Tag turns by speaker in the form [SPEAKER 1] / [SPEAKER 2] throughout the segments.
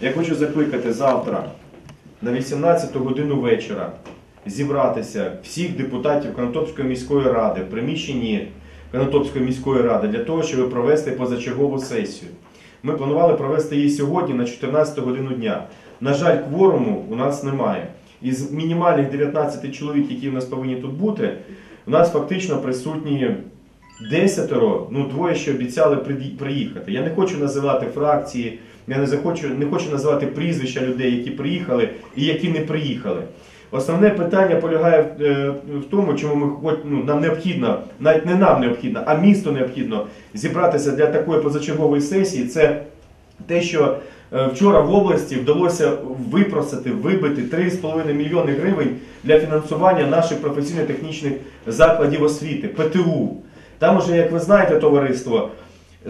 [SPEAKER 1] Я хочу закликати завтра на 18 годину вечора зібратися всіх депутатів Конотопської міської ради в приміщенні Конотопської міської ради для того, щоб провести позачергову сесію. Ми планували провести її сьогодні на 14 годину дня. На жаль, кворуму у нас немає. Із мінімальних 19 чоловік, які у нас повинні тут бути, у нас фактично присутні десятеро, ну двоє ще обіцяли приїхати. Я не хочу називати фракції, я не захочу, не хочу називати прізвища людей, які приїхали і які не приїхали. Основне питання полягає в, е, в тому, чому ми ну, нам необхідно, навіть не нам необхідно, а місту необхідно зібратися для такої позачергової сесії. Це те, що е, вчора в області вдалося випросити, вибити 3,5 мільйони гривень для фінансування наших професійно-технічних закладів освіти, ПТУ. Там уже, як ви знаєте, товариство,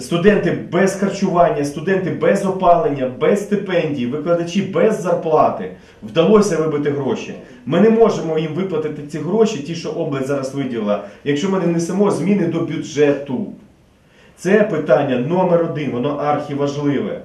[SPEAKER 1] студенти без харчування, студенти без опалення, без стипендій, викладачі без зарплати. Вдалося вибити гроші. Ми не можемо їм виплатити ці гроші, ті, що область зараз виділила, якщо ми не несемо зміни до бюджету. Це питання номер один, воно архіважливе.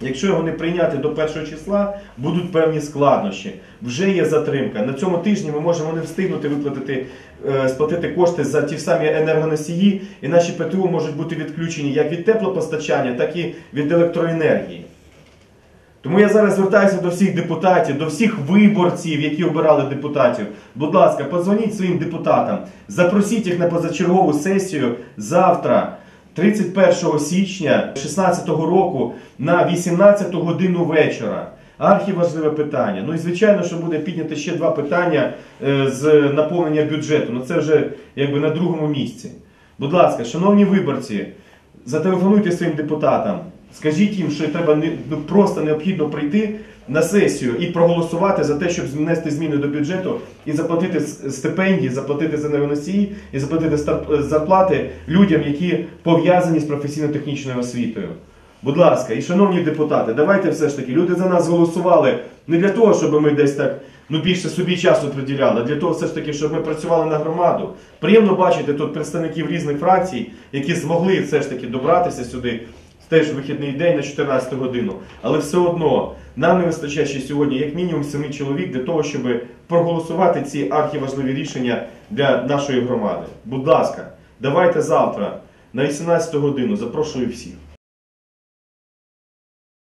[SPEAKER 1] Якщо його не прийняти до першого числа, будуть певні складнощі. Вже є затримка. На цьому тижні ми можемо не встигнути виплатити, е, сплатити кошти за ті самі енергоносії, і наші ПТУ можуть бути відключені як від теплопостачання, так і від електроенергії. Тому я зараз звертаюся до всіх депутатів, до всіх виборців, які обирали депутатів. Будь ласка, подзвоніть своїм депутатам, запросіть їх на позачергову сесію завтра, 31 січня 2016 року на 18 годину вечора. Архіважливе питання. Ну і звичайно, що буде піднято ще два питання е, з наповнення бюджету. Ну це вже якби на другому місці. Будь ласка, шановні виборці, зателефонуйте своїм депутатам. Скажіть їм, що треба ну, просто необхідно прийти на сесію і проголосувати за те, щоб внести зміни до бюджету і заплатити стипендії, заплатити за енергоносії і заплатити стар- зарплати людям, які пов'язані з професійно-технічною освітою. Будь ласка, і шановні депутати, давайте все ж таки, люди за нас голосували не для того, щоб ми десь так ну більше собі часу приділяли, а для того, все ж таки, щоб ми працювали на громаду. Приємно бачити тут представників різних фракцій, які змогли все ж таки добратися сюди. в Теж вихідний день на 14 годину. Але все одно нам не вистачає ще сьогодні як мінімум 7 чоловік для того, щоб проголосувати ці архіважливі рішення для нашої громади. Будь ласка, давайте завтра на 18 годину запрошую всіх.